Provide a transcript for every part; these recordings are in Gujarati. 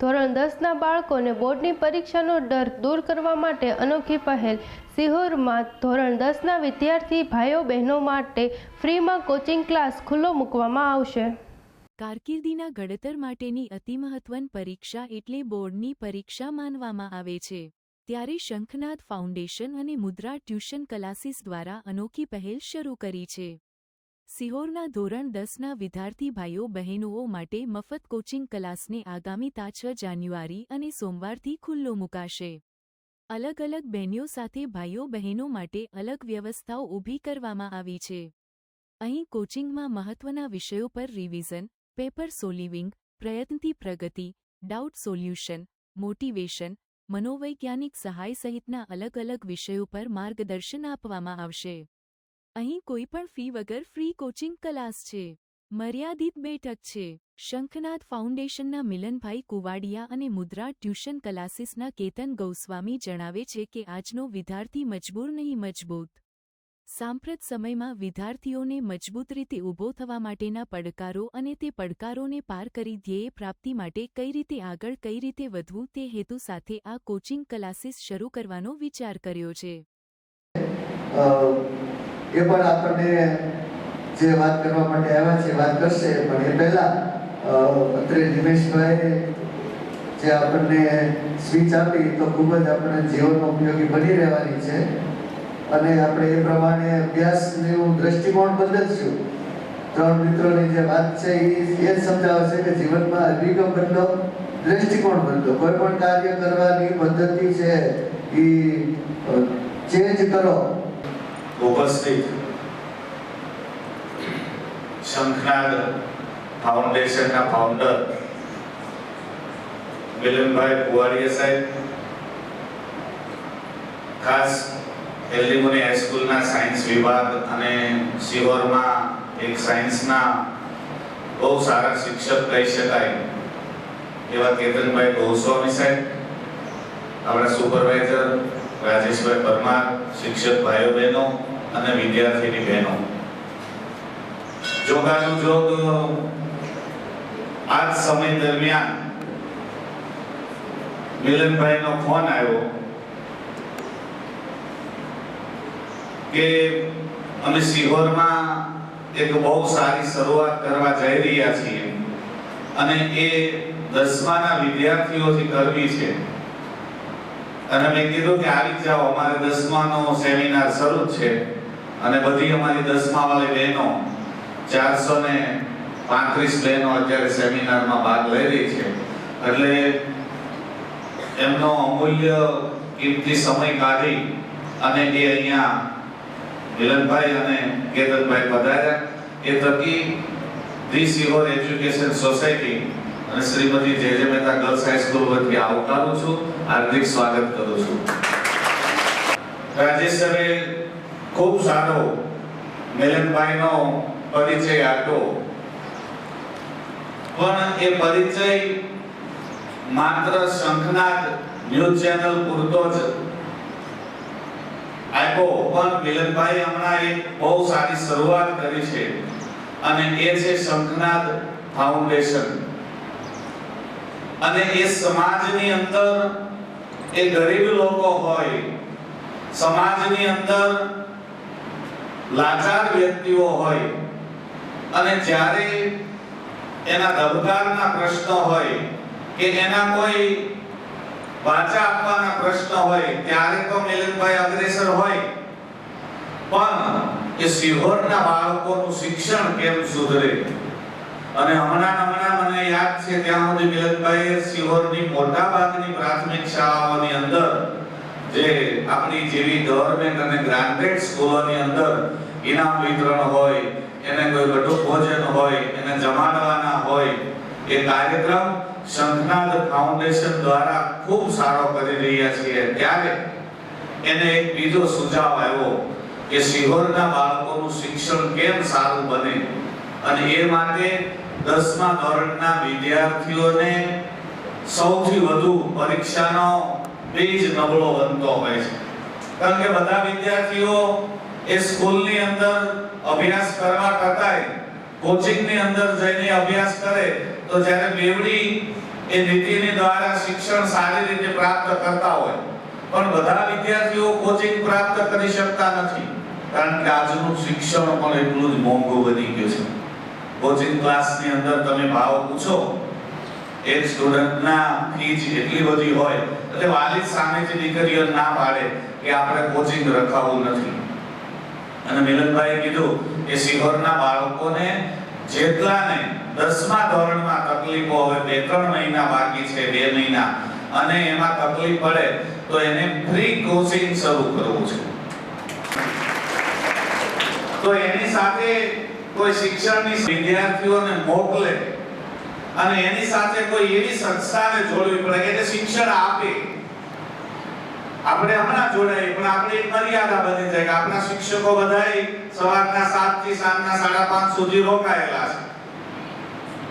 ધોરણ દસના બાળકોને બોર્ડની પરીક્ષાનો ડર દૂર કરવા માટે અનોખી પહેલ. સિહોરમાં ધોરણ દસના વિદ્યાર્થી ભાઈઓ બહેનો માટે ફ્રીમાં કોચિંગ ક્લાસ ખુલ્લો મૂકવામાં આવશે. કારકિર્દીના ઘડતર માટેની અતિ મહત્વની પરીક્ષા એટલે બોર્ડની પરીક્ષા માનવામાં આવે છે. ત્યારે શંખનાથ ફાઉન્ડેશન અને મુદ્રા ટ્યુશન ક્લાસીસ દ્વારા અનોખી પહેલ શરૂ કરી છે. સિહોરના ધોરણ દસના વિદ્યાર્થી ભાઈઓ બહેનોઓ માટે મફત કોચિંગ ક્લાસને આગામી તા છ જાન્યુઆરી અને સોમવારથી ખુલ્લો મુકાશે. અલગ અલગ બહેનીઓ સાથે ભાઈઓ બહેનો માટે અલગ વ્યવસ્થાઓ ઊભી કરવામાં આવી છે. અહીં કોચિંગમાં મહત્વના વિષયો પર રિવિઝન, પેપર સોલિવિંગ, પ્રયત્નથી પ્રગતિ, ડાઉટ સોલ્યુશન, મોટિવેશન, મનોવૈજ્ઞાનિક સહાય સહિતના અલગ અલગ વિષયો પર માર્ગદર્શન આપવામાં આવશે. અહીં કોઈપણ ફી વગર ફ્રી કોચિંગ ક્લાસ છે. મર્યાદિત બેઠક છે. શંખનાથ ફાઉન્ડેશનના મિલનભાઈ કુવાડિયા અને મુદ્રા ટ્યુશન ક્લાસીસના કેતન ગૌસ્વામી જણાવે છે કે આજનો વિદ્યાર્થી મજબૂર નહીં મજબૂત. સાંપ્રત સમયમાં વિદ્યાર્થીઓને મજબૂત રીતે ઊભો થવા માટેના પડકારો અને તે પડકારોને પાર કરી ધ્યેય પ્રાપ્તિ માટે કઈ રીતે આગળ કઈ રીતે વધવું તે હેતુ સાથે આ કોચિંગ ક્લાસીસ શરૂ કરવાનો વિચાર કર્યો છે. એ પણ આપણને જે વાત કરવા માટે આવ્યા છે, વાત કરશે. પણ એ પહેલા અત્રે નિમેશભાઈ જે આપણને સ્પીચ આપી, તો ખૂબ જ આપણને જીવનમાં ઉપયોગી બની રહેવાની છે. અને આપણે એ પ્રમાણે અભ્યાસનું દ્રષ્ટિકોણ બદલશું. ત્રણ મિત્રોની જે વાત છે, એ જ સમજાવે છે કે જીવનમાં અભિગમ બદલો, દ્રષ્ટિકોણ બદલો. કોઈ પણ કાર્ય કરવાની પદ્ધતિ છે એ ચેન્જ કરો. ઉપસ્થિત શંખનાદ ફાઉન્ડેશનના ફાઉન્ડર મિલનભાઈ કુવાડિયા સાહેબ, ખાસ એલિમોની હાઈસ્કૂલના સાયન્સ વિભાગ અને સિહોરમાં એક સાયન્સના બહુ સારા શિક્ષક કહી શકાય એવા કેતનભાઈ ગોસ્વામી સાહેબ, આપણા સુપરવાઇઝર રાજેશભાઈ પરમાર, શિક્ષક ભાઈઓ બહેનો અને વિદ્યાર્થીની બહેનો. જોગાનું જોગ આ સમય દરમિયાન મિલનભાઈનો ફોન આવ્યો કે અમે સિહોરમાં એક બહુ સારી શરૂઆત કરવા જઈ રહ્યા છીએ અને એ દસમાના વિદ્યાર્થીઓથી કરવી છે. અને મેં કીધું કે આવી જાઓ, અમારે દસમાનો સેમિનાર શરૂ છે. અને બધી અમારી દસમા વાળી બહેનો ચારસો ને પાંત્રીસ બહેનો અત્યારે સેમિનારમાં ભાગ લઈ રહી છે. એટલે એમનો અમૂલ્ય કિંમતી સમય કાઢી અને એ અહીંયા મિલનભાઈ અને કેતનભાઈ પધાર્યા. એ ધીસ સિહોર એજ્યુકેશન સોસાયટી અને શ્રીમતી જે જે મહેતા ગર્લ્સ હાઈસ્કૂલ વતી આવકારું છું. હાર્દિક સ્વાગત કરું છું. રાજેશ ખૂબ સારો મિલનભાઈનો પરિચય આપ્યો. પણ એ પરિચય માત્ર શંખનાથ ન્યૂઝ ચેનલ પૂરતો જ આપ્યો, પણ મિલનભાઈ હમણાં એક બહુ સારી શરૂઆત કરી છે અને એ છે શંખનાથ ફાઉન્ડેશન. અને એ સમાજની અંદર એ ગરીબ લોકો હોય, સમાજની અંદર લાચાર વ્યક્તિઓ હોય, અને જ્યારે એના દબકારના પ્રશ્ન હોય કે એના કોઈ વાચા આપવાના પ્રશ્ન હોય, ત્યારે તો મિલનભાઈ અગ્રેસર હોય. પણ એ સિહોરના બાળકોનું શિક્ષણ કેમ સુધરે? અને હમણાં હમણાં મને યાદ છે ત્યાં સુધી મિલનભાઈએ સિહોરની મોટા ભાગની પ્રાથમિક શાળાઓની અંદર જે આપણી જેવી ગવર્મેન્ટ અને ગ્રાન્ટેડ સ્કૂલોની અંદર ઇનામ વિતરણ હોય, એને કોઈ ગઢુક ભોજન હોય, એને જમાડવાના હોય, એ કાર્યક્રમ શંખનાદ ફાઉન્ડેશન દ્વારા ખૂબ સારો કરી રહ્યા છીએ. ત્યારે એને એક બીજો સુઝાવ આવ્યો કે સિહોરના બાળકોનું શિક્ષણ કેમ સારું બને? અને એ માટે દસમા ધોરણના વિદ્યાર્થીઓને સૌથી વધુ પરીક્ષાનો બેજ નબળો બનતો હોય છે. કારણ કે બધા વિદ્યાર્થીઓ એ સ્કૂલની અંદર અભ્યાસ કરવા કરતાય કોચિંગની અંદર જઈને અભ્યાસ કરે, તો જ્યારે બેવડી એ નીતિની દ્વારા શિક્ષણ સારી રીતે પ્રાપ્ત કરતા હોય, પણ બધા વિદ્યાર્થીઓ કોચિંગ પ્રાપ્ત કરી શકતા નથી. કારણ કે આજનું શિક્ષણ પણ એટલું જ મોંઘું બની ગયું છે. કોચિંગ ક્લાસની અંદર તમે ભાવ પૂછો, એ સ્ટુડન્ટના ફીસ એટલી બધી હોય, એટલે વાલી સામેથી દીકરીઓ ના પાડે કે આપણે કોચિંગ રખાવવું નથી. અને મિલનભાઈ કીધું કે સિહોરના બાળકોને જેટલાને દસમા ધોરણમાં તકલીફો હવે બે ત્રણ મહિના બાકી છે, બે મહિના, અને એમાં તકલીફ પડે, તો એને ફ્રી કોચિંગ શરૂ કરવું છે. તો એની સાથે કોઈ શિક્ષણની વિદ્યાર્થીઓને મોકલે અને એની સાથે કોઈ એવી સંસ્થાને જોડવી પડે કે જે શિક્ષણ આપે. આપણે હમણાં જોડાઈએ, પણ આપણે એક મર્યાદા બની જાય કે આપણા શિક્ષકો બધાય સવારના 7 થી સાંજના 5:30 સુધી રોકાયેલા છે.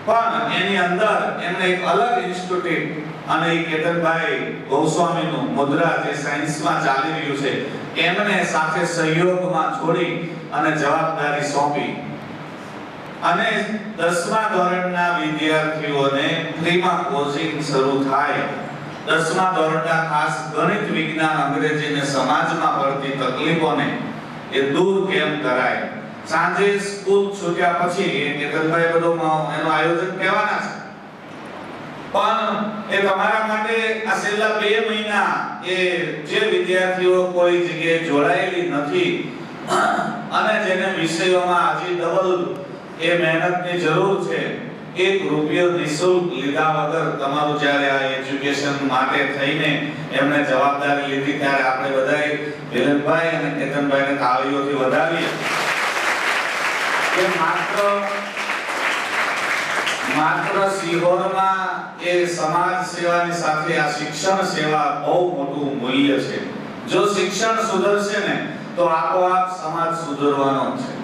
પણ એની અંદર એમને એક અલગ ઇન્સ્ટિટ્યૂટ અને એ કેતનભાઈ ગોસ્વામીનું મુદ્રા જે સાયન્સમાં ચાલી રહ્યું છે, એમને સાથે સહયોગમાં જોડી અને જવાબદારી સોંપી. અને દસમા ધોરણના વિદ્યાર્થીઓને ફ્રીમાં કોચિંગ શરૂ થાય. દસમા ધોરણના ખાસ ગણિત, વિજ્ઞાન, અંગ્રેજી અને સમાજમાં પડતી તકલીફોને એ દૂર કેમ કરાય? સાંજે સ્કૂલ છૂટ્યા પછી કેતનભાઈ બધું એનું આયોજન કહેવાના છે. પણ એ તમારા માટે આ છેલ્લા બે મહિના એ જે વિદ્યાર્થીઓ કોઈ જગ્યાએ જોડાયેલી નથી અને જેને વિષયોમાં હજી ડબલ એ મહેનતની જરૂર છે. એક રૂપિયો નિશુલ્ક લીધા વગર તમારું જ્યારે આ એજ્યુકેશન માટે થઈને એમને જવાબદારી લીધી ત્યારે આપણે બધાએ વિલનભાઈ અને કેતનભાઈને તાળીઓથી વધાવીએ. માત્ર માત્ર સિહોરમાં એ સમાજ સેવાની સાથે આ શિક્ષણ સેવા બહુ મોટું મૂલ્ય છે. જો શિક્ષણ સુધરશે ને, તો આપોઆપ સમાજ સુધરવાનો છે.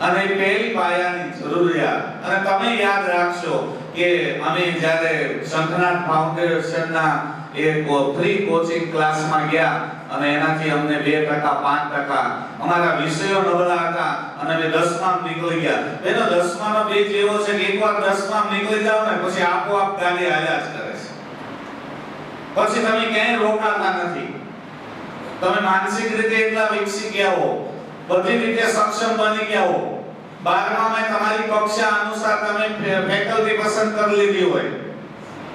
અને એ પહેલી પાયાની જરૂરિયાત. અને તમે યાદ રાખશો કે અમે જ્યારે શંખનાથ ફાઉન્ડેશનના એક ફ્રી કોચિંગ ક્લાસમાં ગયા અને એનાથી અમને 2% 5% અમારા વિષયો નબળા હતા અને અમે 10માં નીકળી ગયા. એનો 10માનો બેચ એવો છે કે એકવાર 10માં નીકળી જાવ ને પછી આપોઆપ ગાડી હાલ્યા જ કરે છે. પછી તમે ક્યાંય રોકાતા નથી. તમે માનસિક રીતે એટલા વિકસી ગયા હો બધી રીતે સક્ષમ બની ગયા હો. બારમામાં તમારી કક્ષા અનુસાર તમે ફેકલ્ટી પસંદ કરી લીધી હોય.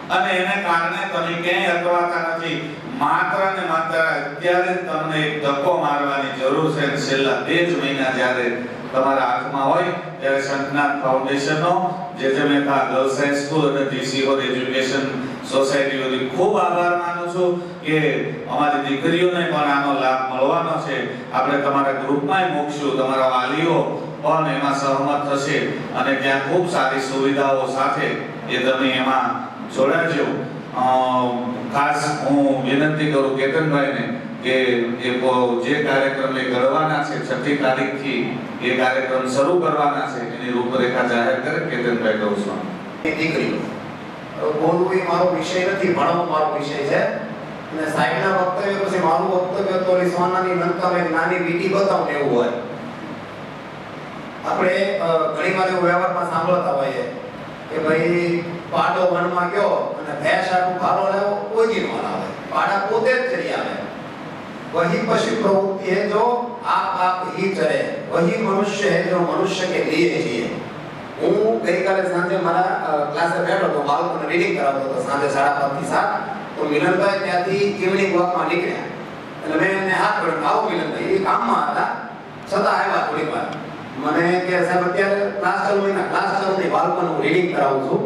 અને એને કારણે તમે ક્યાંય અટવાતા નથી. માત્ર ને માત્ર અત્યારે તમને એક ધક્કો મારવાની જરૂર છે છેલ્લા બે જ મહિના જ્યારે તમારા હાથમાં હોય ત્યારે Shankhnath ફાઉન્ડેશનનો J J Mehta girls high school અને જીસી હોલ એજ્યુકેશન સોસાયટીઓની ખૂબ આભાર માનું છું કે અમારી દીકરીઓને પણ આનો લાભ મળવાનો છે. આપણે તમારા ગ્રુપમાં મૂકશું, તમારા વાલીઓ પણ એમાં સહમત થશે અને ત્યાં ખૂબ સારી સુવિધાઓ સાથે એ તમે એમાં જોડાજો. ખાસ હું વિનંતી કરું કેતનભાઈને એ પ- જે કાર્યક્રમ ઘડવાના છે, છઠ્ઠી તારીખથી એ કાર્યક્રમ શરૂ કરવાના છે, એની રૂપરેખા જાહેર કરે કેતનભાઈ ગૌસ્વામી. દીકરીઓ બોલવું એ મારો વિષય નથી, ભણવું મારો વિષય છે. અને સાહેબના વક્તવ્ય પછી મારું વક્તવ્ય તો સોનાની લંકામાં એક નાની વીટી બતાવું એવું હોય. આપણે ઘણી વાર એવું વ્યવહારમાં સાંભળતા હોઈએ કે ભાઈ, પાડો વનમાં ગયો અને ભેંસ આટલું ભારો લેવો કોઈ નો આવે પાડા પોતે જ ચડી આવે. वही पशु प्रवृत्ति है जो आप आप ही चले वही मनुष्य है जो मनुष्य के लिए जिए હું ગઈકાલે સાંજે મારા ક્લાસે બેઠો તો બાળકોને રીડિંગ કરાવતો હતો સાંજે સાડા પાંચ થી સાત તો મિલનભાઈ ત્યાંથી ઇવનિંગ વોકમાં નીકળ્યા એટલે મેં એમને હાથ પડ્યો આવો મિલનભાઈ એ કામમાં હતા છતાં આવ્યા થોડી વાર મને કે સાહેબ અત્યારે ક્લાસ ચાલુ હોય ને ક્લાસ ચાલુ નહીં બાળકોને હું રીડિંગ કરાવું છું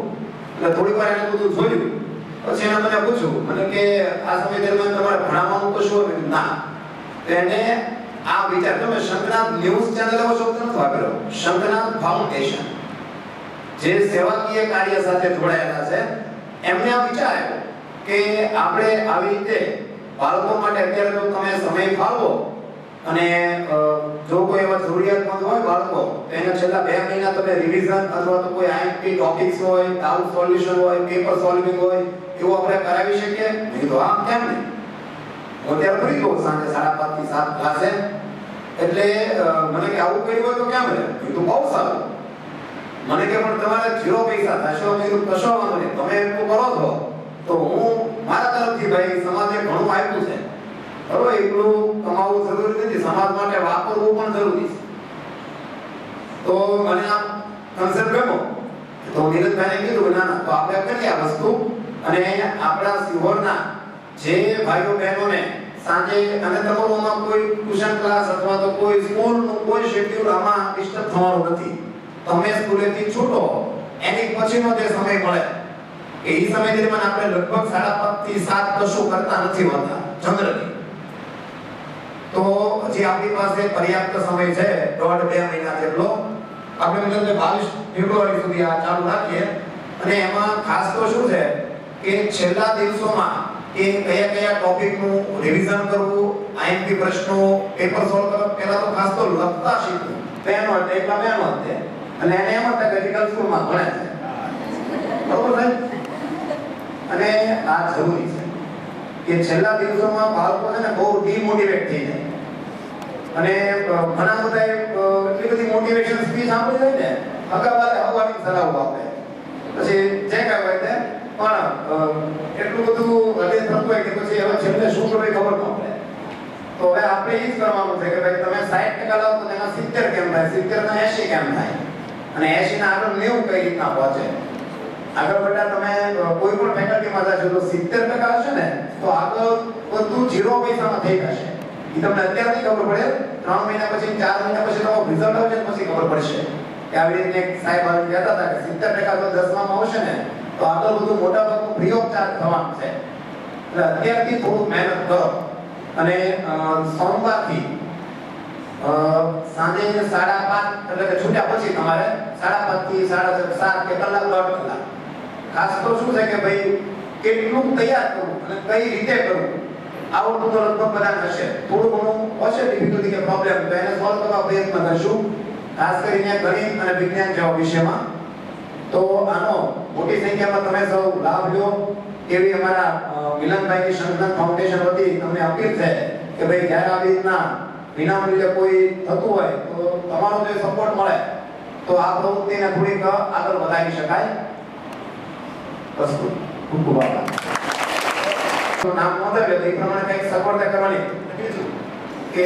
એટલે થોડી વાર એને બધું જોયું પછી એને મને પૂછ્યું મને કે આ સમય દરમિયાન તમારે ભણાવવાનું કશું શું મેં ના. તેને આ વિચાર, તમે શંકરનાથ ન્યૂઝ ચેનલ એવો શબ્દ નથી વાપર્યો? શંકરનાથ ફાઉન્ડેશન જે સેવાકીય કાર્ય સાથે જોડાયેલા છે, એમને આ વિચાર આવ્યો કે આપણે આવી રીતે બાળકો માટે અત્યારે તમે સમય ફાળવો અને જો કોઈ એવા જરૂરિયાતમંદ હોય બાળકો એને છેલ્લા બે મહિના તમે રિવિઝન અથવા તો કોઈ આઈએમપી ટોપિક્સ હોય ડાઉટ સોલ્યુશન હોય પેપર સોલ્વિંગ હોય, એવું આપણે કરાવી શકીએ? નહીં તો આમ કેમ નહીં? હું અત્યારે ફરી ગયો સાંજે સાડા પાંચથી સાત ક્લાસે. એટલે મને કે આવું કર્યું હોય તો કેમ રહે એ તો બહુ સારું. મને કે પણ તમારે જીરો પૈસા થશે કીધું, કશો વાંધો નહીં. તમે એટલું કરો છો. તો હું મારા તરફથી ભાઈ, સમાજે ઘણું આપ્યું છે. બરોબર એટલું કમાવું જરૂરી નથી, સમાજ માટે વાપરવું પણ જરૂરી છે. તો મને આ કન્સેપ્ટ ગમો તો નીરજભાઈને કીધું ના તો આપણે કરીએ આ વસ્તુ. અને આપણા સિહોરના જે ભાઈઓ બહેનોને સાંજે અને તમારોમાં કોઈ ટ્યુશન ક્લાસ અથવા તો કોઈ સ્કૂલનું કોઈ શેડ્યુલ આમાં ડિસ્ટર્બ થવાનું નથી. તમે સ્કૂલેથી છૂટો, એની પછીનો જે સમય મળે, એ સમય દરમિયાન આપણે લગભગ સાડા પાંચથી સાત કશું કરતા નથી હોતા જનરલી. તો હજી આપણી પાસે પર્યાપ્ત સમય છે, દોઢ બે મહિના જેટલો. આપણે મતલબ બાવીસ ફેબ્રુઆરી સુધી આ ચાલુ રાખીએ. અને એમાં ખાસ તો શું છે કે છેલ્લા દિવસોમાં કે કયા કયા ટોપિકનું રિવિઝન કરવું આઈએમપી પ્રશ્નો પેપર સોલ્વ કરવા, પહેલા તો ખાસ તો લખતા શીખવું. બેનો એટલે એટલા બેનો જ અને એને એમ હતા કે સ્કૂલમાં ભણે છે. બરોબર છે અને આ જરૂરી છે. કે છેલ્લા દિવસોમાં બાળકો છે ને બહુ ડીમોટિવેટ થઈ જાય. અને ઘણા બધા એટલી બધી મોટિવેશન સ્પીચ સાંભળી જાય ને અગાવાલે હવાની સલાહો આપે. પછી જે કહેવાય તે, પણ એટલું બધું હૃદય થતું હોય કે પછી હવે છેલ્લે શું કરવું ખબર ન પડે. તો હવે આપણે એ જ કરવાનું છે કે ભાઈ તમે 60% લાવો તો તેના 70 કેમ થાય? 70 ના 80 કેમ થાય? અને 80 ના આગળ 90 કઈ રીતના પહોંચે? આગળ બેટા તમે કોઈ પણ ફેકલ્ટીમાં જશો તો 70% હશે ને, તો આગળ બધું ઝીરો પૈસામાં થઈ જશે. એ તમને અત્યારથી ખબર પડે, ત્રણ મહિના પછી, ચાર મહિના પછી તમારું રિઝલ્ટ આવશે પછી ખબર પડશે. કે આવી રીતે એક સાહેબ આવી કહેતા હતા કે 70% તો દસમામાં આવશે ને, તો આગળ બધું મોટા ભાગનું ફ્રી ઓફ ચાર્જ થવાનું છે. એટલે અત્યારથી થોડું મહેનત કરો. અને સોમવારથી સાંજે સાડા પાંચ, એટલે કે છૂટ્યા પછી તમારે સાડા પાંચથી સાડા સાત કે કલાક દોઢ કલાક ખાસ તો શું છે કે ભાઈ, કેટલું તૈયાર કરવું અને કઈ રીતે કરવું આવડતું તો લગભગ બધા હશે થોડું ઘણું હશે ડિફિકલ્ટી કે પ્રોબ્લેમ તો એને સોલ્વ કરવા પ્રયત્ન કરશું. ખાસ કરીને ગણિત અને વિજ્ઞાન જેવા વિષયમાં. તો આનો મોટી સંખ્યામાં તમે સૌ લાભ લો. એવી અમારા મિલનભાઈની સંગઠન ફાઉન્ડેશન વતી તમને અપીલ છે કે ભાઈ, જ્યારે આવી રીતના વિનામૂલ્ય કોઈ થતું હોય, તો તમારો જો સપોર્ટ મળે, તો આ પ્રવૃત્તિને થોડીક આગળ વધારી શકાય. બસ ખૂબ ખૂબ આભાર નામ નોંધાવી લે તો એ કંઈક સગવડતા કરવાની. કે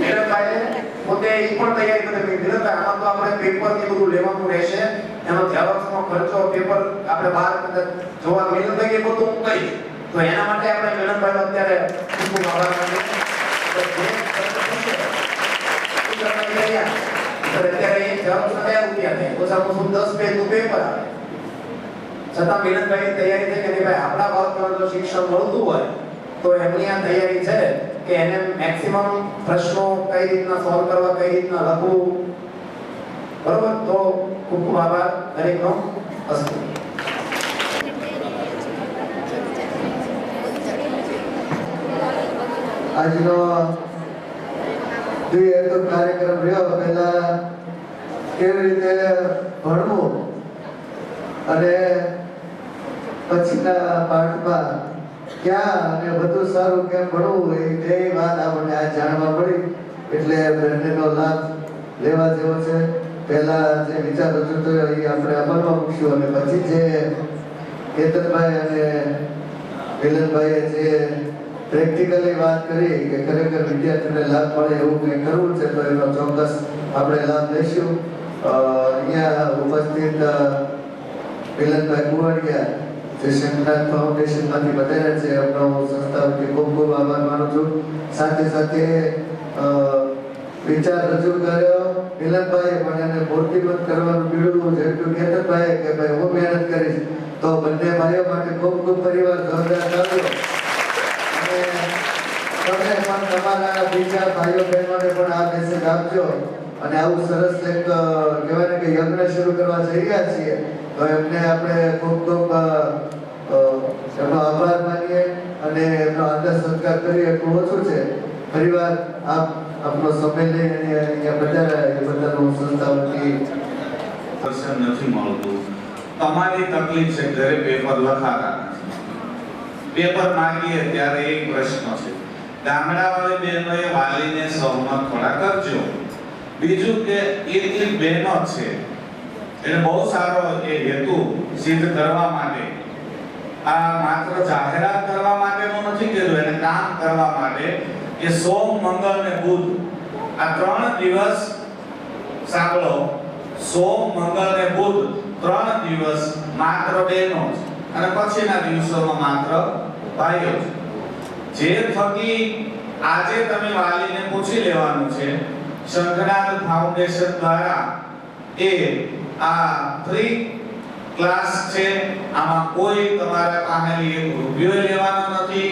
મેડમભાઈએ પોતે એ પણ તૈયારી કરી હતી મેડમભાઈ આમાં તો આપણે પેપર ને બધું લેવાનું રહેશે. એનો ઝેરોક્સનો ખર્ચો પેપર આપણે બહાર કદાચ જોવા મેડમભાઈ એ બધું હું કરીશ તો એના માટે આપણે મેડમભાઈનો અત્યારે ખૂબ ખૂબ આભાર માનીએ. અત્યારે એ ઝેરોક્સના કયા રૂપિયા થાય ઓછામાં ઓછું દસ પેજનું પેપર આવે. છતાં મિલનભાઈની તૈયારી થઈ કે ભાઈ, આપણા બાળકોને જો શિક્ષણ મળતું હોય, તો એમની આ તૈયારી છે કે એને મેક્સિમમ પ્રશ્નો કઈ રીતના સોલ્વ કરવા, કઈ રીતના લખવું. બરોબર? તો ખૂબ ખૂબ આભાર. દરેકનો અસ્તુ. આજનો જે એક કાર્યક્રમ રહ્યો, પહેલા કેવી રીતે ભણવું અને પછીના પાઠમાં ક્યાં? અને વધુ સારું કેમ ભણવું? એ બે વાત આપણને આ જાણવા મળી. એટલે બંનેનો લાભ લેવા જેવો છે. પહેલા જે વિચાર રજૂ થયો એ આપણે અમલમાં મૂકશું. અને પછી જે કેતનભાઈ અને વિલનભાઈએ જે પ્રેક્ટિકલી વાત કરી કે ખરેખર વિદ્યાર્થીઓને લાભ મળે એવું કંઈ કરવું છે, તો એનો ચોક્કસ આપણે લાભ લઈશું. અહીંયા ઉપસ્થિત વિલનભાઈ કુવાડિયા જે બધાને છે એમનો હું સંસ્થા ખૂબ ખૂબ આભાર માનું છું. સાથે સાથે વિચાર રજૂ કર્યો. મિલનભાઈએ પણ એને મૂર્તિમંત કરવાનું પીડ્યું જેટલું કેતનભાઈએ કે ભાઈ, હું મહેનત કરીશ. તો બંને ભાઈઓ માટે ખૂબ ખૂબ પરિવાર જોરદાર અને તમે પણ તમારા બીજા ભાઈઓ બહેનોને પણ આ મેસેજ આપજો. અને આવું સરસ એક કહેવાય ને કે યજ્ઞ શરૂ કરવા જઈ રહ્યા છીએ. તો એમને આપણે ખૂબ ખૂબ એમનો આભાર માનીએ અને એમનો આદર સત્કાર કરીએ. એટલું ઓછું છે. ફરીવાર આપ આપનો સમય લઈને અહીંયા બધા એ હું સંસ્થા વતી દર્શન નથી મળતું. તમારી તકલીફ છે, ઘરે પેપર લખાતા પેપર માંગીએ ત્યારે એક પ્રશ્ન છે. ગામડાવાળી બહેનોએ વાલીને સહમત થોડા કરજો. બીજું કે એક બહેનો છે એને બહુ સારો એ હેતુ સિદ્ધ કરવા માટે. આ માત્ર જાહેરાત કરવા માટેનો નથી કીધું એને કામ કરવા માટે કે સોમ, મંગળ ને બુધ. આ ત્રણ દિવસ સાંભળો. સોમ, મંગળ ને બુધ ત્રણ દિવસ માત્ર બહેનો અને પછીના દિવસોમાં માત્ર ભાઈઓ જે. થકી આજે તમે વાલીને પૂછી લેવાનું છે શંખનાથ ફાઉન્ડેશન દ્વારા એ આ ફ્રી ક્લાસ છે. આમાં કોઈ તમારા પાસેથી એક રૂપિયો લેવાનો નથી.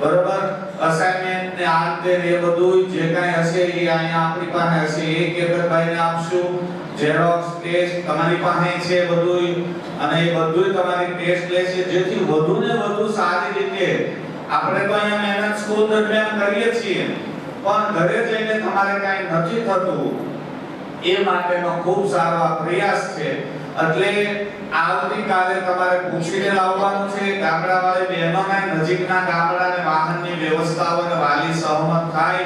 બરોબર? અસાઇનમેન્ટ ને આ તે એ બધું જે કાંઈ હશે એ અહીંયા આપણી પાસે હશે. એ કેતરભાઈને આપશું. ઝેરોક્સ ટેસ્ટ તમારી પાસે છે બધું અને એ બધું તમારી ટેસ્ટ લેશે. જેથી વધુ ને વધુ સારી રીતે આપણે તો અહીંયા મહેનત સ્કૂલ દરમિયાન કરીએ છીએ. પણ ઘરે જઈને તમારે કાંઈ નથી થતું. એ માટેનો ખૂબ સારો પ્રયાસ છે. એટલે આવતીકાલે તમારે પૂછીને લાવવાનું છે, ગામડાવાળી બહેનોને નજીકના ગામડાને વાહનની વ્યવસ્થાઓ અને વાલી સહમત થાય,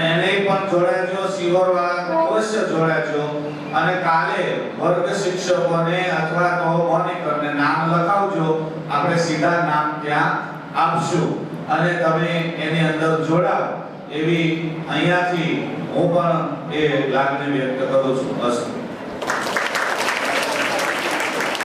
એને પણ જોડાજો સિહોર વાળા અવશ્ય જોડાજો. અને કાલે વર્ગ શિક્ષકોને અથવા તો મોનિટરને નામ લખાવજો. આપણે સીધા નામ ત્યાં આપશું. અને તમે એની અંદર જોડાવ એવી અહીંયાથી હું પણ એ લાગણી વ્યક્ત કરું છું. અસ્તુ